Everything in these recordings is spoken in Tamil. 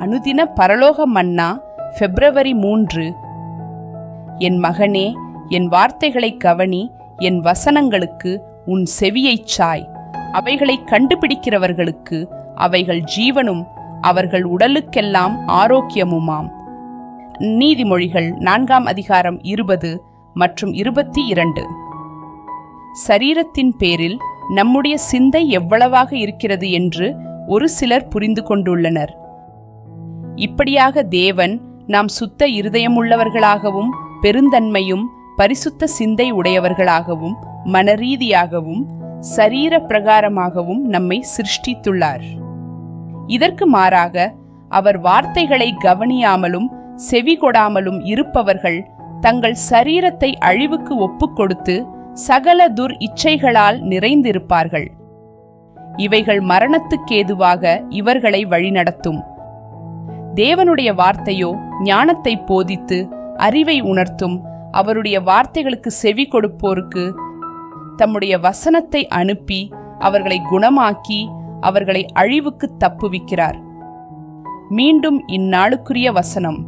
அனுதின பரலோக மன்னா பிப்ரவரி மூன்று. என் மகனே என் வார்த்தைகளைக் கவனி என் வசனங்களுக்கு உன் செவியைச் சாய். அவைகளை கண்டுபிடிக்கிறவர்களுக்கு அவைகள் ஜீவனும் அவர்கள் உடலுக்கெல்லாம் ஆரோக்கியமுமாம். நீதிமொழிகள் நான்காம் அதிகாரம் இருபது மற்றும் இருபத்தி இரண்டு. சரீரத்தின் பேரில் நம்முடைய சிந்தை எவ்வளவாக இருக்கிறது என்று ஒரு சிலர் புரிந்து கொண்டுள்ளனர். இப்படியாக தேவன் நாம் சுத்த இருதயமுள்ளவர்களாகவும் பெருந்தன்மையும் பரிசுத்த சிந்தை உடையவர்களாகவும் மனரீதியாகவும் சரீர பிரகாரமாகவும் நம்மை சிருஷ்டித்துள்ளார். இதற்கு மாறாக அவர் வார்த்தைகளை கவனியாமலும் செவி கொடாமலும் இருப்பவர்கள் தங்கள் சரீரத்தை அழிவுக்கு ஒப்புக்கொடுத்து சகல துர் இச்சைகளால் நிறைந்திருப்பார்கள். இவைகள் மரணத்துக்கேதுவாக இவர்களை வழிநடத்தும். தேவனுடைய வார்த்தையோ ஞானத்தை போதித்து அறிவை உணர்த்தும் அவருடைய வார்த்தைகளுக்கு செவி கொடுப்போருக்கு தம்முடைய வசனத்தை அனுப்பி அவர்களை குணமாக்கி அவர்களை அழிவுக்கு தப்புவிக்கிறார். மீண்டும் இந்நாளுக்குரிய வசனம்.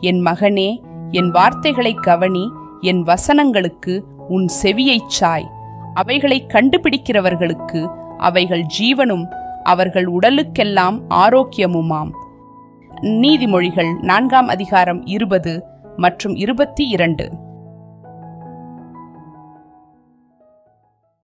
என் மகனே என் வார்த்தைகளைக் கவனி என் வசனங்களுக்கு உன் செவியைச் சாய். அவைகளை கண்டுபிடிக்கிறவர்களுக்கு அவைகள் ஜீவனும் அவர்கள் உடலுக்கெல்லாம் ஆரோக்கியமுமாம். நீதிமொழிகள் நான்காம் அதிகாரம் இருபது மற்றும் இருபத்தி இரண்டு.